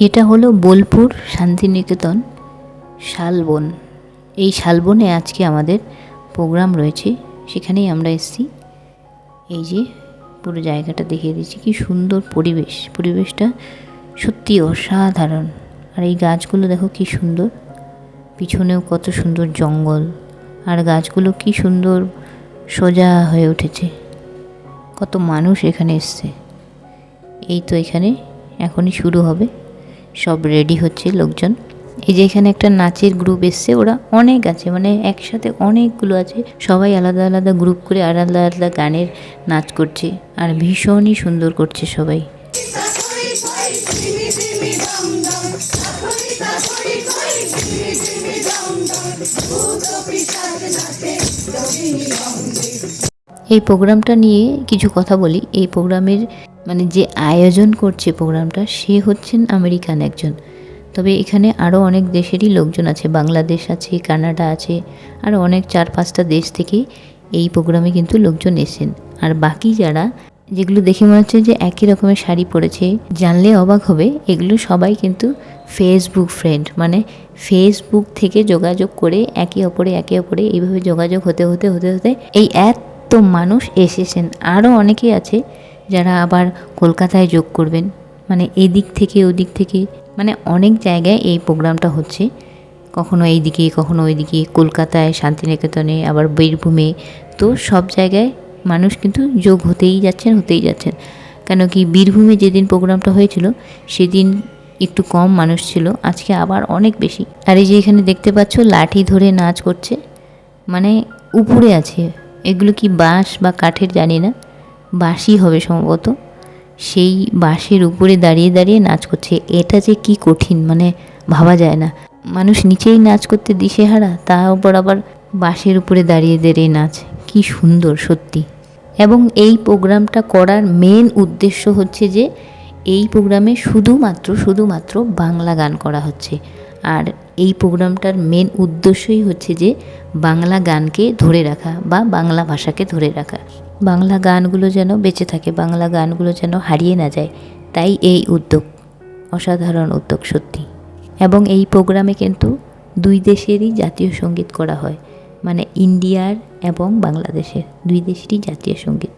এটা হলো বোলপুর শান্তিনিকেতন শালবন। এই শালবনে আজকে আমাদের প্রোগ্রাম রয়েছে, সেখানেই আমরা এসেছি। এই যে পুরো জায়গাটা দেখিয়ে দিচ্ছি, কি সুন্দর পরিবেশ। পরিবেশটা সত্যি অসাধারণ। আর এই গাছগুলো দেখো কি সুন্দর। পিছনেও কত সুন্দর জঙ্গল। আর গাছগুলো কি সুন্দর সোজা হয়ে উঠেছে। কত মানুষ এখানে এসছে। এই তো এখানে এখনই শুরু হবে। সব রেডি হচ্ছে লোকজন। এই যে এখানে একটা নাচের গ্রুপ এসছে, ওরা অনেক আছে মানে একসাথে অনেকগুলো আছে। সবাই আলাদা আলাদা গ্রুপ করে আলাদা আলাদা গানের নাচ করছে, আর ভীষণই সুন্দর করছে সবাই। এই প্রোগ্রামটা নিয়ে কিছু কথা বলি। এই প্রোগ্রামের মানে যে আয়োজন করছে প্রোগ্রামটা, সে হচ্ছেন আমেরিকান একজন। তবে এখানে আরও অনেক দেশেরই লোকজন আছে। বাংলাদেশ আছে, কানাডা আছে, আর অনেক চার পাঁচটা দেশ থেকে এই প্রোগ্রামে কিন্তু লোকজন এসেন আর বাকি যারা, যেগুলো দেখে মনে হচ্ছে যে একই রকমের শাড়ি পরেছে, জানলে অবাক হবে, এগুলো সবাই কিন্তু ফেসবুক ফ্রেন্ড মানে ফেসবুক থেকে যোগাযোগ করে একে অপরে একে অপরে এইভাবে যোগাযোগ হতে হতে হতে হতে এই এত মানুষ এসেছেন। আরও অনেকেই আছে যারা আবার কলকাতায় যোগ করবেন। মানে এদিক থেকে ওদিক থেকে মানে অনেক জায়গায় এই প্রোগ্রামটা হচ্ছে। কখনো এইদিকে, কখনো ওইদিকে, কলকাতায়, শান্তিনিকেতনে, আবার বীরভূমে। তো সব জায়গায় মানুষ কিন্তু যোগ হতেই যাচ্ছেন হতেই যাচ্ছেন। কেন কি বীরভূমে যেদিন প্রোগ্রামটা হয়েছিল, সেদিন একটু কম মানুষ ছিল, আজকে আবার অনেক বেশি। আর এই যে এখানে দেখতে পাচ্ছ, লাঠি ধরে নাচ করছে। মানে উপরে আছে। এগুলো কি বাঁশ বা কাঠের জানি না। বাঁশই হবে সম্ভবত। সেই বাঁশের উপরে দাঁড়িয়ে দাঁড়িয়ে নাচ করছে। এটা যে কি কঠিন মানে ভাবা যায় না। মানুষ নিচেই নাচ করতে দিশেহারা তার উপর আবার বাঁশের উপরে দাঁড়িয়ে দাঁড়িয়ে নাচ। কি সুন্দর, সত্যি। এবং এই প্রোগ্রামটা করার মেন উদ্দেশ্য হচ্ছে যে, এই প্রোগ্রামে শুধুমাত্র শুধুমাত্র বাংলা গান করা হচ্ছে। আর এই প্রোগ্রামটার মেন উদ্দেশ্যই হচ্ছে যে বাংলা গানকে ধরে রাখা বা বাংলা ভাষাকে ধরে রাখা। বাংলা গানগুলো যেন বেঁচে থাকে, বাংলা গানগুলো যেন হারিয়ে না যায়, তাই এই উদ্যোগ, অসাধারণ উদ্যোগ সত্যি। এবং এই প্রোগ্রামে কিন্তু দুই দেশেরই জাতীয় সংগীত করা হয় মানে ইন্ডিয়ার এবং বাংলাদেশের। দুই দেশেরই জাতীয় সংগীত।